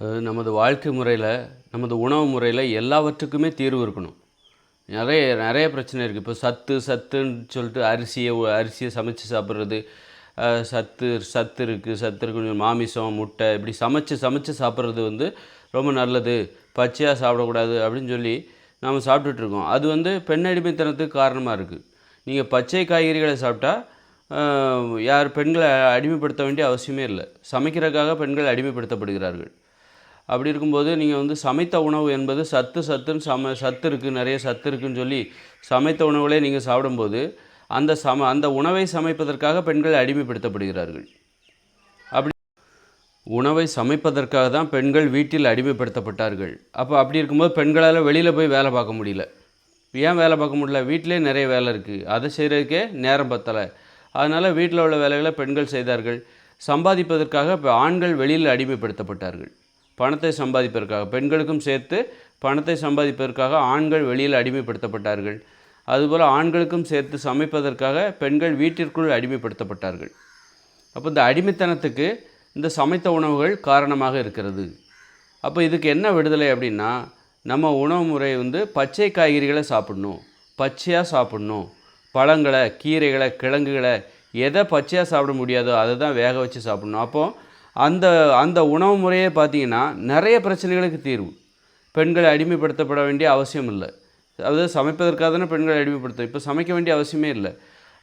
நமது வாழ்க்கை முறையில் நமது உணவு முறையில் எல்லாவற்றுக்குமே தீர்வு இருக்கணும். நிறைய நிறைய பிரச்சனை இருக்குது இப்போ சத்து சத்துன்னு சொல்லிட்டு அரிசியை அரிசியை சமைச்சு சாப்பிட்றது. சத்து சத்து இருக்குது சத்து இருக்கு மாமிசம் முட்டை இப்படி சமைச்சு சமைச்சு சாப்பிட்றது வந்து ரொம்ப நல்லது. பச்சையாக சாப்பிடக்கூடாது அப்படின்னு சொல்லி நாம் சாப்பிட்டுட்ருக்கோம் அது வந்து பெண் அடிமைத்தனத்துக்கு காரணமாக இருக்குது நீங்கள் பச்சை காய்கறிகளை சாப்பிட்டா யார் பெண்களை அடிமைப்படுத்த வேண்டிய அவசியமே இல்லை. சமைக்கிறதுக்காக பெண்கள் அடிமைப்படுத்தப்படுகிறார்கள். அப்படி இருக்கும்போது நீங்கள் வந்து சமைத்த உணவு என்பது சத்து சத்துன்னு சம சத்து இருக்குது நிறைய சத்து இருக்குன்னு சொல்லி சமைத்த உணவுகளே நீங்கள் சாப்பிடும்போது அந்த சம அந்த உணவை சமைப்பதற்காக பெண்கள் அடிமைப்படுத்தப்படுகிறார்கள். அப்படி உணவை சமைப்பதற்காக தான் பெண்கள் வீட்டில் அடிமைப்படுத்தப்பட்டார்கள். அப்போ அப்படி இருக்கும்போது பெண்களால் வெளியில் போய் வேலை பார்க்க முடியல. ஏன் வேலை பார்க்க முடியல? வீட்டிலே நிறைய வேலை இருக்குது அதை செய்கிறதுக்கே நேரம் பத்தலை. அதனால் வீட்டில் உள்ள வேலைகளை பெண்கள் செய்தார்கள். சம்பாதிப்பதற்காக இப்போ ஆண்கள் வெளியில் அடிமைப்படுத்தப்பட்டார்கள். பணத்தை சம்பாதிப்பதற்காக பெண்களுக்கும் சேர்த்து பணத்தை சம்பாதிப்பதற்காக ஆண்கள் வெளியில் அடிமைப்படுத்தப்பட்டார்கள். அதுபோல் ஆண்களுக்கும் சேர்த்து சமைப்பதற்காக பெண்கள் வீட்டிற்குள் அடிமைப்படுத்தப்பட்டார்கள். அப்போ இந்த அடிமைத்தனத்துக்கு இந்த சமைத்த உணவுகள் காரணமாக இருக்கிறது. அப்போ இதுக்கு என்ன விடுதலை அப்படின்னா நம்ம உணவு முறை வந்து பச்சை காய்கறிகளை சாப்பிடணும் பச்சையாக சாப்பிடணும். பழங்களை கீரைகளை கிழங்குகளை எதை பச்சையாக சாப்பிட முடியாதோ அதை தான் வேக வச்சு சாப்பிடணும். அப்போது அந்த அந்த உணவு முறையே பார்த்தீங்கன்னா நிறைய பிரச்சனைகளுக்கு தீர்வு. பெண்கள் அடிமைப்படுத்தப்பட வேண்டிய அவசியம் இல்லை. அதாவது சமைப்பதற்காக தானே பெண்களை அடிமைப்படுத்தும் இப்போ சமைக்க வேண்டிய அவசியமே இல்லை.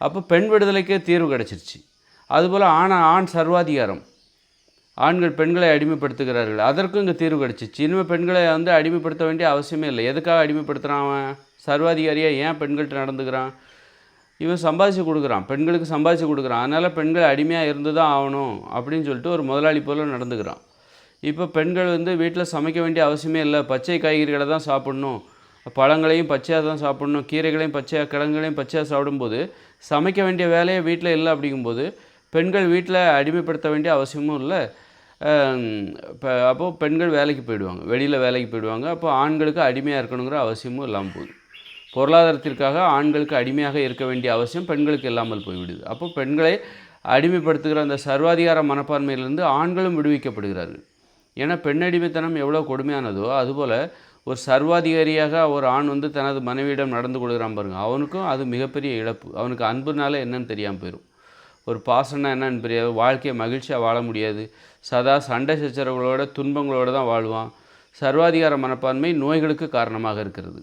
அப்போ பெண் விடுதலைக்கே தீர்வு கிடச்சிருச்சு. அதுபோல் ஆண ஆண் சர்வாதிகாரம். ஆண்கள் பெண்களை அடிமைப்படுத்துகிறார்கள். அதற்கும் இங்கே தீர்வு கிடச்சிச்சு இனிமேல் பெண்களை வந்து அடிமைப்படுத்த வேண்டிய அவசியமே இல்லை. எதுக்காக அடிமைப்படுத்துகிறான் அவன்? சர்வாதிகாரியாக ஏன் பெண்கள்கிட்ட நடந்துக்கிறான்? இவன் சம்பாதிச்சு கொடுக்குறான். பெண்களுக்கு சம்பாதிச்சு கொடுக்குறான். அதனால் பெண்கள் அடிமையாக இருந்து தான் ஆகணும் அப்படின்னு சொல்லிட்டு ஒரு முதலாளி போல் நடந்துக்கிறான். இப்போ பெண்கள் வந்து வீட்டில் சமைக்க வேண்டிய அவசியமே இல்லை. பச்சை காய்கறிகளை தான் சாப்பிடணும். பழங்களையும் பச்சையாக தான் சாப்பிடணும். கீரைகளையும் பச்சையாக கிழங்குகளையும் பச்சையாக சாப்பிடும்போது சமைக்க வேண்டிய வேலையே வீட்டில் இல்லை அப்படிங்கும்போது பெண்கள் வீட்டில் அடிமைப்படுத்த வேண்டிய அவசியமும் இல்லை. இப்போ அப்போது பெண்கள் வேலைக்கு போயிடுவாங்க. வெளியில் வேலைக்கு போயிடுவாங்க. அப்போ ஆண்களுக்கு அடிமையாக இருக்கணுங்கிற அவசியமும் இல்லாமல் போகுது. பொருளாதாரத்திற்காக ஆண்களுக்கு அடிமையாக இருக்க வேண்டிய அவசியம் பெண்களுக்கு இல்லாமல் போய்விடுது. அப்போ பெண்களை அடிமைப்படுத்துகிற அந்த சர்வாதிகார மனப்பான்மையிலிருந்து ஆண்களும் விடுவிக்கப்படுகிறார்கள். ஏன்னா பெண் அடிமைத்தனம் எவ்வளோ கொடுமையானதோ அதுபோல் ஒரு சர்வாதிகாரியாக ஒரு ஆண் வந்து தனது மனைவியிடம் நடந்து கொள்கிறான் பாருங்க அவனுக்கும் அது மிகப்பெரிய இழப்பு. அவனுக்கு அன்புனால என்னன்னு தெரியாமல் போயிடும் ஒரு பாசம்னா என்னன்னு தெரியாது வாழ்க்கையை மகிழ்ச்சியாக வாழ முடியாது. சதா சண்டை சச்சரவுகளோட துன்பங்களோடு தான் வாழ்வான். சர்வாதிகார மனப்பான்மை நோய்களுக்கு காரணமாக இருக்கிறது.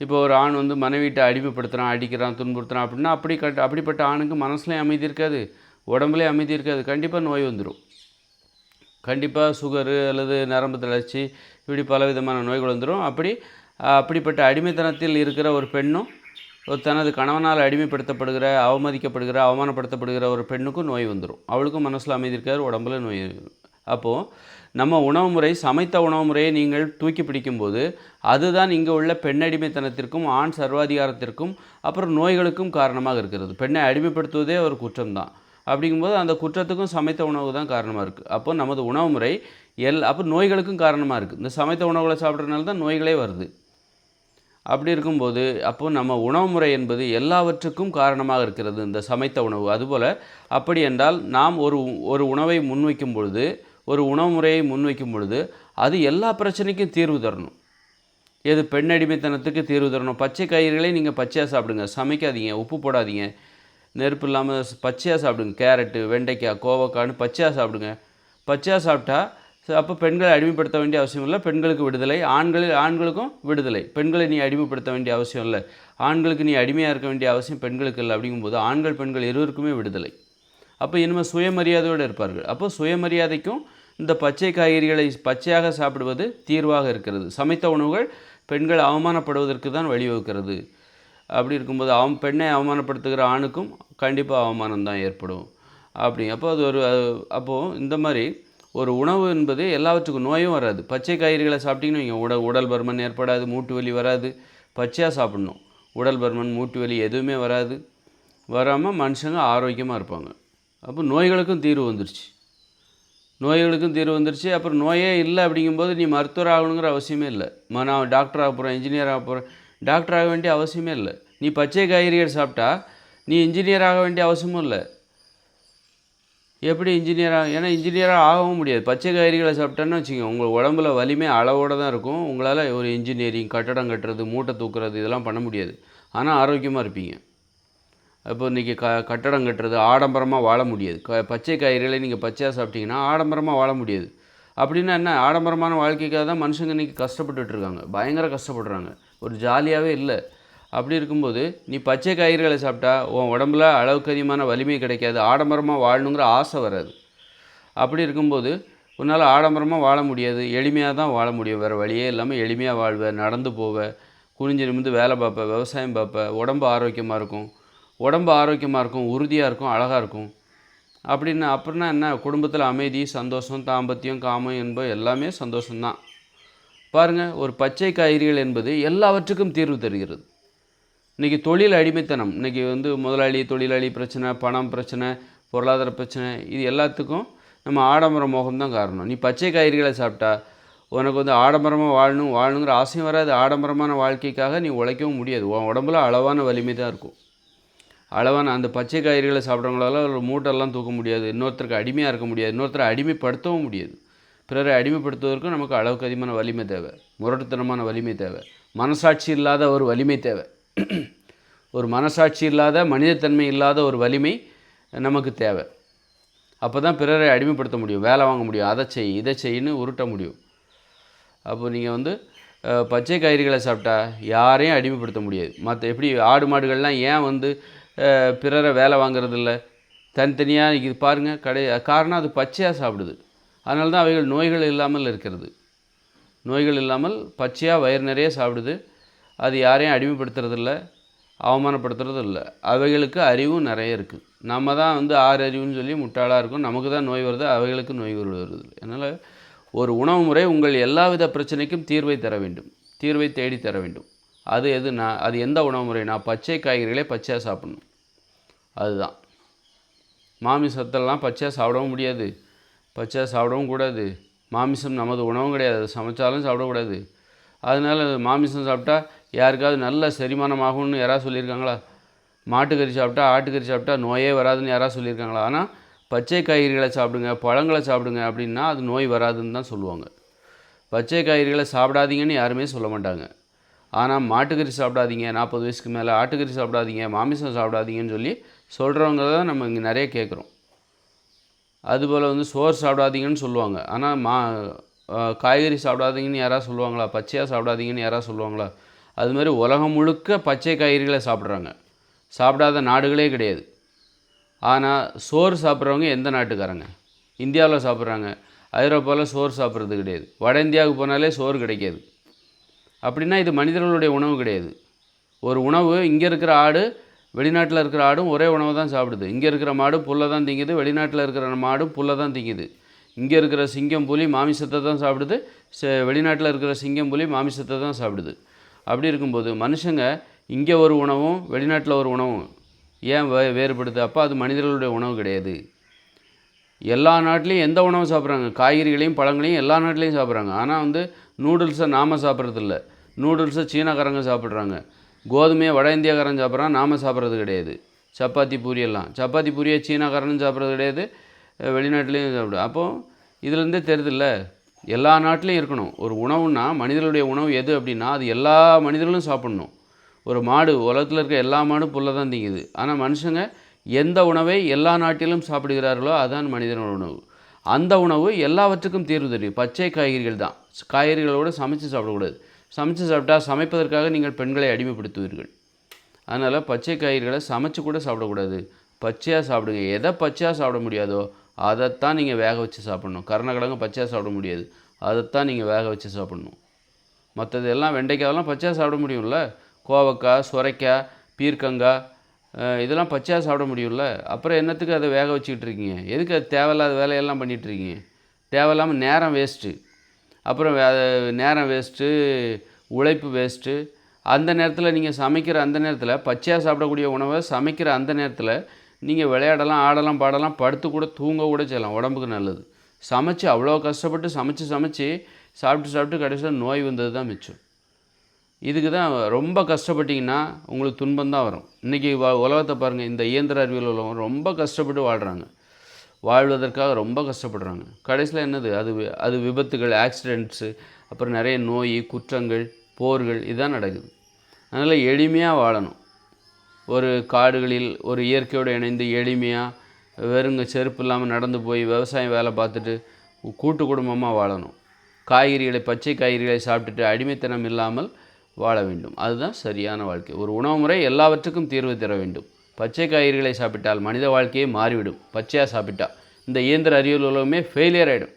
இப்போ ஒரு ஆண் வந்து மனைவிட்ட அடிமைப்படுத்துகிறான் அடிக்கிறான் துன்புறுத்துறான் அப்படின்னா அப்படி கட் அப்படிப்பட்ட ஆணுக்கு மனசுலேயும் அமைதி இருக்காது உடம்புலேயும் அமைதி இருக்காது கண்டிப்பாக நோய் வந்துடும் கண்டிப்பாக சுகரு அல்லது நரம்பு தளர்ச்சி இப்படி பலவிதமான நோய்கள் வந்துடும் அப்படி அப்படிப்பட்ட அடிமைத்தனத்தில் இருக்கிற ஒரு பெண்ணும் ஒரு தனது கணவனால் அடிமைப்படுத்தப்படுகிற அவமதிக்கப்படுகிற அவமானப்படுத்தப்படுகிற ஒரு பெண்ணுக்கும் நோய் வந்துடும் அவளுக்கும் மனசில் அமைதி இருக்காது உடம்புல நோய் அப்போது நம்ம உணவு முறை சமைத்த உணவு முறையை நீங்கள் தூக்கி பிடிக்கும்போது அதுதான் இங்கே உள்ள பெண் அடிமைத்தனத்திற்கும் ஆண் சர்வாதிகாரத்திற்கும் அப்புறம் நோய்களுக்கும் காரணமாக இருக்கிறது. பெண்ணை அடிமைப்படுத்துவதே ஒரு குற்றம்தான். அப்படிங்கும்போது அந்த குற்றத்துக்கும் சமைத்த உணவு தான் காரணமாக இருக்குது அப்போ நமது உணவு முறை எல் அப்போ நோய்களுக்கும் காரணமாக இருக்குது இந்த சமைத்த உணவுகளை சாப்பிட்றதுனால தான் நோய்களே வருது. அப்படி இருக்கும்போது அப்போ நம்ம உணவு முறை என்பது எல்லாவற்றுக்கும் காரணமாக இருக்கிறது இந்த சமைத்த உணவு. அதுபோல் அப்படி என்றால் நாம் ஒரு ஒரு உணவை முன்வைக்கும் பொழுது ஒரு உணவு முறையை முன்வைக்கும் பொழுது அது எல்லா பிரச்சனைக்கும் தீர்வு தரணும். எது பெண் அடிமைத்தனத்துக்கு தீர்வு தரணும். பச்சை காய்கறிகளே நீங்கள் பச்சையாக சாப்பிடுங்க. சமைக்காதீங்க. உப்பு போடாதீங்க. நெருப்பு இல்லாமல் பச்சையாக சாப்பிடுங்க. கேரட்டு வெண்டைக்காய் கோவக்கான்னு பச்சையாக சாப்பிடுங்க. பச்சையாக சாப்பிட்டா ச- அப்போ பெண்களை அடிமைப்படுத்த வேண்டிய அவசியம் இல்லை. பெண்களுக்கு விடுதலை. ஆண்களில் ஆண்களுக்கும் விடுதலை. பெண்களை நீ அடிமைப்படுத்த வேண்டிய அவசியம் இல்லை. ஆண்களுக்கு நீ அடிமையாக இருக்க வேண்டிய அவசியம் பெண்களுக்கு இல்லை. அப்படிங்கும்போது ஆண்கள் பெண்கள் இருவருக்குமே விடுதலை. அப்போ இனிமேல் சுயமரியாதையோடு இருப்பார்கள். அப்போ சுயமரியாதைக்கும் இந்த பச்சை காய்கறிகளை பச்சையாக சாப்பிடுவது தீர்வாக இருக்கிறது. சமைத்த உணவுகள் பெண்கள் அவமானப்படுவதற்கு தான் வழிவகுக்கிறது. அப்படி இருக்கும்போது அவன் பெண்ணை அவமானப்படுத்துகிற ஆணுக்கும் கண்டிப்பாக அவமானம் தான் ஏற்படும். அப்படி அப்போ அது ஒரு அப்போது இந்த மாதிரி ஒரு உணவு என்பது எல்லாவற்றுக்கும் நோயும் வராது. பச்சை காய்கறிகளை சாப்பிட்டிங்கன்னு வைங்க உடல் உடல் பருமன் ஏற்படாது மூட்டு வலி வராது. பச்சையாக சாப்பிடணும். உடல் பருமன் மூட்டு வலி எதுவுமே வராது. வராமல் மனுஷங்க ஆரோக்கியமாக இருப்பாங்க. அப்போ நோய்களுக்கும் தீர்வு வந்துருச்சு. நோய்களுக்கும் தீர்வு வந்துருச்சு. அப்புறம் நோயே இல்லை அப்படிங்கும்போது நீ மருத்துவர் ஆகணுங்கிற அவசியமே இல்லை. ம நான் டாக்டர் ஆக போகிறேன் இன்ஜினியர் ஆக போகிறேன் டாக்டர் ஆக வேண்டிய அவசியமே இல்லை. நீ பச்சை காய்கறிகள் சாப்பிட்டா நீ இன்ஜினியர் ஆக வேண்டிய அவசியமும் இல்லை. எப்படி இன்ஜினியராக ஏன்னா இன்ஜினியராக ஆகவும் முடியாது. பச்சை காய்கறிகளை சாப்பிட்டேன்னு வச்சுக்கோங்க உங்கள் உடம்புல வலிமை அளவோடு தான் இருக்கும். உங்களால் ஒரு இன்ஜினியரிங் கட்டடம் கட்டுறது மூட்டை தூக்குறது இதெல்லாம் பண்ண முடியாது. ஆனால் ஆரோக்கியமாக இருப்பீங்க. இப்போ இன்றைக்கி க கட்டடம் கட்டுறது ஆடம்பரமாக வாழ முடியாது. க பச்சை காய்கறிகளை நீங்கள் பச்சையாக சாப்பிட்டீங்கன்னா ஆடம்பரமாக வாழ முடியாது. அப்படின்னா என்ன? ஆடம்பரமான வாழ்க்கைக்காக தான் மனுஷங்க இன்றைக்கி கஷ்டப்பட்டுட்டு இருக்காங்க. பயங்கர கஷ்டப்படுறாங்க. ஒரு ஜாலியாகவே இல்லை. அப்படி இருக்கும்போது நீ பச்சை காய்கறிகளை சாப்பிட்டா உன் உடம்புல அளவுக்கு அதிகமான வலிமை கிடைக்காது. ஆடம்பரமாக வாழணுங்கிற ஆசை வராது. அப்படி இருக்கும்போது உன்னால் ஆடம்பரமாக வாழ முடியாது. எளிமையாக தான் வாழ முடியும். வேறு வழியே இல்லாமல் எளிமையாக வாழ்வ நடந்து போவேன் குனிஞ்சு நிமிந்து வேலை பார்ப்பேன் விவசாயம் பார்ப்பேன் உடம்பு ஆரோக்கியமாக இருக்கும். உடம்பு ஆரோக்கியமாக இருக்கும் உறுதியாக இருக்கும் அழகாக இருக்கும். அப்படின்னு அப்புறம்னா என்ன? குடும்பத்தில் அமைதி சந்தோஷம் தாம்பத்தியம் காமம் என்பது எல்லாமே சந்தோஷம்தான். பாருங்கள் ஒரு பச்சை காய்கறிகள் என்பது எல்லாவற்றுக்கும் தீர்வு தருகிறது. இன்றைக்கி தொழில் அடிமைத்தனம் இன்றைக்கி வந்து முதலாளி தொழிலாளி பிரச்சனை பணம் பிரச்சனை பொருளாதார பிரச்சனை இது எல்லாத்துக்கும் நம்ம ஆடம்பர மோகம் தான் காரணம். நீ பச்சை காய்கறிகளை சாப்பிட்டா உனக்கு வந்து ஆடம்பரமாக வாழணும் வாழணுங்கிற ஆசையும் வராது. ஆடம்பரமான வாழ்க்கைக்காக நீ உழைக்கவும் முடியாது. உன் உடம்புல அளவான வலிமை தான் இருக்கும். அளவான அந்த பச்சை காய்கறிகளை சாப்பிட்றவங்களால ஒரு மூட்டெல்லாம் தூக்க முடியாது. இன்னொருத்தருக்கு அடிமையாக இருக்க முடியாது. இன்னொருத்தரை அடிமைப்படுத்தவும் முடியாது. பிறரை அடிமைப்படுத்துவதற்கும் நமக்கு அளவுக்கு அதிகமான வலிமை தேவை. முரட்டுத்தனமான வலிமை தேவை. மனசாட்சி இல்லாத ஒரு வலிமை தேவை. ஒரு மனசாட்சி இல்லாத மனிதத்தன்மை இல்லாத ஒரு வலிமை நமக்கு தேவை. அப்போ தான் பிறரை அடிமைப்படுத்த முடியும். வேலை வாங்க முடியும். அதை செய் இதை செய்யின்னு உருட்ட முடியும். அப்போ நீங்கள் வந்து பச்சை காய்கறிகளை சாப்பிட்டா யாரையும் அடிமைப்படுத்த முடியாது. மற்ற எப்படி ஆடு மாடுகள்லாம் ஏன் வந்து பிறரை வேலை வாங்குறதில்ல. தனித்தனியாக இது பாருங்கள் கடை காரணம் அது பச்சையாக சாப்பிடுது. அதனால தான் அவைகள் நோய்கள் இல்லாமல் இருக்கிறது. நோய்கள் இல்லாமல் பச்சையாக வயிறு நிறைய சாப்பிடுது. அது யாரையும் அடிமைப்படுத்துறதில்ல அவமானப்படுத்துறதும் இல்லை அவைகளுக்கு அறிவும் நிறைய இருக்குது நம்ம தான் வந்து ஆறு அறிவுன்னு சொல்லி முட்டாளாக இருக்கும். நமக்கு தான் நோய் வருது அவைகளுக்கு நோய் வருவது அதனால் ஒரு உணவு முறை உங்கள் எல்லாவித பிரச்சனைக்கும் தீர்வை தர வேண்டும். தீர்வை தேடி தர வேண்டும். அது எது நான் அது எந்த உணவு முறைனா பச்சை காய்கறிகளே பச்சையாக சாப்பிடணும். அதுதான். மாமிசத்தெல்லாம் பச்சையாக சாப்பிடவும் முடியாது. பச்சையாக சாப்பிடவும் கூடாது. மாமிசம் நமது உணவும் கிடையாது. அதை சமைச்சாலும் சாப்பிடக்கூடாது. அதனால் மாமிசம் சாப்பிட்டா யாருக்காவது நல்ல செரிமானம் ஆகும்னு யாராவது சொல்லியிருக்காங்களா? மாட்டுக்கறி சாப்பிட்டா ஆட்டுக்கறி சாப்பிட்டா நோயே வராதுன்னு யாராவது சொல்லியிருக்காங்களா? ஆனால் பச்சை காய்கறிகளை சாப்பிடுங்க பழங்களை சாப்பிடுங்க அப்படின்னா அது நோய் வராதுன்னு தான் சொல்லுவாங்க. பச்சை காய்கறிகளை சாப்பிடாதீங்கன்னு யாருமே சொல்ல மாட்டாங்க. ஆனால் மாட்டுக்கறி சாப்பிடாதீங்க. நாற்பது வயசுக்கு மேலே ஆட்டுக்கறி சாப்பிடாதீங்க. மாமிசம் சாப்பிடாதீங்கன்னு சொல்லி சொல்கிறவங்க தான் நம்ம இங்கே நிறைய கேட்குறோம். அதுபோல் வந்து சோறு சாப்பிடாதீங்கன்னு சொல்லுவாங்க. ஆனால் மா காய்கறி சாப்பிடாதீங்கன்னு யாராவது சொல்லுவாங்களா? பச்சையாக சாப்பிடாதீங்கன்னு யாராவது சொல்லுவாங்களா? அது மாதிரி உலகம் முழுக்க பச்சை காய்கறிகளை சாப்பிட்றாங்க. சாப்பிடாத நாடுகளே கிடையாது. ஆனால் சோறு சாப்பிட்றவங்க எந்த நாட்டுக்காரங்க? இந்தியாவில் சாப்பிட்றாங்க. ஐரோப்பாவில் சோறு சாப்பிட்றது கிடையாது. வட இந்தியாவுக்கு போனாலே சோறு கிடைக்காது. அப்படின்னா இது மனிதர்களுடைய உணவு கிடையாது. ஒரு உணவு இங்கே இருக்கிற ஆடு வெளிநாட்டில் இருக்கிற ஆடும் ஒரே உணவை தான் சாப்பிடுது. இங்கே இருக்கிற மாடு புல்லை தான் திங்குது வெளிநாட்டில் இருக்கிற மாடும் புல்லை தான் திங்குது. இங்கே இருக்கிற சிங்கம் புலி மாமிசத்தை தான் சாப்பிடுது வெளிநாட்டில் இருக்கிற சிங்கம் புலி மாமிசத்தை தான் சாப்பிடுது. அப்படி இருக்கும்போது மனுஷங்க இங்கே ஒரு உணவும் வெளிநாட்டில் ஒரு உணவும் ஏன் வே வேறுபடுது? அப்போ அது மனிதர்களுடைய உணவு கிடையாது. எல்லா நாட்டிலையும் எந்த உணவும் சாப்பிட்றாங்க? காய்கறிகளையும் பழங்களையும் எல்லா நாட்டிலையும் சாப்பிட்றாங்க. ஆனால் வந்து நூடுல்ஸை நாம் சாப்பிட்றதில்ல. நூடுல்ஸை சீனாக்காரங்க சாப்பிட்றாங்க. கோதுமையை வட இந்தியாக்காரன் சாப்பிட்றான் நாம் சாப்பிட்றது கிடையாது. சப்பாத்தி பூரி எல்லாம். சப்பாத்தி பூரியை சீனாக்காரனும் சாப்பிட்றது கிடையாது வெளிநாட்டிலையும் சாப்பிடும் அப்போது இதுலேருந்தே தெரியுதுல்ல எல்லா நாட்டிலையும் இருக்கணும். ஒரு உணவுன்னா மனிதர்களுடைய உணவு எது அப்படின்னா அது எல்லா மனிதர்களும் சாப்பிட்ணும். ஒரு மாடு உலகத்தில் இருக்க எல்லா மாடும் புல்லை தான் திங்குது. ஆனால் மனுஷங்க எந்த உணவை எல்லா நாட்டிலும் சாப்பிடுகிறார்களோ அதான் மனிதனோட உணவு. அந்த உணவு எல்லாவற்றுக்கும் தீர்வு தெரியும். பச்சை காய்கறிகள் தான். காய்கறிகளோடு சமைச்சு சாப்பிடக்கூடாது. சமைச்சு சாப்பிட்டா சமைப்பதற்காக நீங்கள் பெண்களை அடிமைப்படுத்துவீர்கள். அதனால் பச்சை காய்கறிகளை சமைச்சு கூட சாப்பிடக்கூடாது. பச்சையாக சாப்பிடுங்க. எதை பச்சையாக சாப்பிட முடியாதோ அதைத்தான் நீங்கள் வேக வச்சு சாப்பிடணும். கருணக்கிழங்கு பச்சையாக சாப்பிட முடியாது. அதைத்தான் நீங்கள் வேக வச்சு சாப்பிடணும். மற்றது எல்லாம் வெண்டைக்காயெல்லாம் பச்சையாக சாப்பிட முடியும்ல? கோவக்காய் சுரைக்காய் பீர்க்கங்காய் இதெல்லாம் பச்சையாக சாப்பிட முடியும்ல? அப்புறம் என்னத்துக்கு அதை வேக வச்சுக்கிட்டு இருக்கீங்க எதுக்கு அது தேவையில்லாத வேலையெல்லாம் பண்ணிகிட்ருக்கீங்க தேவையில்லாமல் நேரம் வேஸ்ட்டு அப்புறம் வே நேரம் வேஸ்ட்டு உழைப்பு வேஸ்ட்டு அந்த நேரத்தில் நீங்கள் சமைக்கிற அந்த நேரத்தில் பச்சையாக சாப்பிடக்கூடிய உணவை சமைக்கிற அந்த நேரத்தில் நீங்கள் விளையாடலாம் ஆடலாம் பாடலாம் படுத்து கூட தூங்க கூட செய்யலாம். உடம்புக்கு நல்லது. சமைச்சு அவ்வளோ கஷ்டப்பட்டு சமைச்சு சமைச்சு சாப்பிட்டு சாப்பிட்டு கடைசியில் நோய் வந்தது தான் மிச்சம். இதுக்கு தான் ரொம்ப கஷ்டப்பட்டீங்கன்னா உங்களுக்கு துன்பம் தான் வரும். இன்றைக்கி உலகத்தை பாருங்கள் இந்த இயந்திர அறிவியல் உலகம் ரொம்ப கஷ்டப்பட்டு வாழ்கிறாங்க வாழ்வதற்காக ரொம்ப கஷ்டப்படுறாங்க. கடைசியில் என்னது? அது அது விபத்துகள் ஆக்சிடெண்ட்ஸு அப்புறம் நிறைய நோய் குற்றங்கள் போர்கள் இதுதான் நடக்குது. அதனால் எளிமையாக வாழணும். ஒரு காடுகளில் ஒரு இயற்கையோடு இணைந்து எளிமையாக வெறுங்க செருப்பு இல்லாமல் நடந்து போய் விவசாயம் வேலை பார்த்துட்டு கூட்டு குடும்பமாக வாழணும். காய்கறிகளை பச்சை காய்கறிகளை சாப்பிட்டுட்டு அடிமைத்தனம் இல்லாமல் வாழ வேண்டும். அதுதான் சரியான வாழ்க்கை. ஒரு உணவு முறை எல்லாவற்றுக்கும் தீர்வு தர வேண்டும். பச்சை காய்கறிகளை சாப்பிட்டால் மனித வாழ்க்கையே மாறிவிடும். பச்சையாக சாப்பிட்டா இந்த இயந்திர அறிவியல் உலகமே ஃபெயிலியர் ஆகிடும்